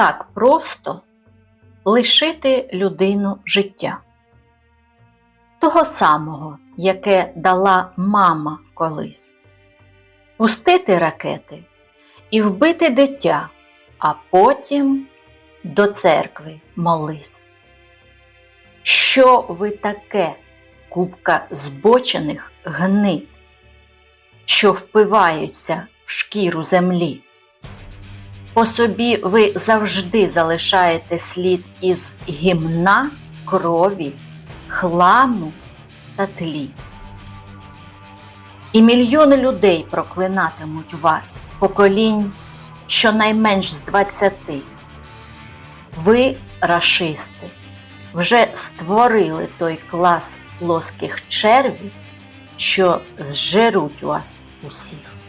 так просто лишити людину життя. Того самого, яке дала мама колись. Пустити ракети і вбити дитя, а потім до церкви молись. Що ви таке, купка збочених гнид, що впиваються в шкіру землі? По собі ви завжди залишаєте слід із гімна, крові, хламу та тлі. І мільйони людей проклинатимуть вас, поколінь щонайменш з двадцяти. Ви, рашисти, вже створили той клас плоских червів, що зжеруть вас усіх.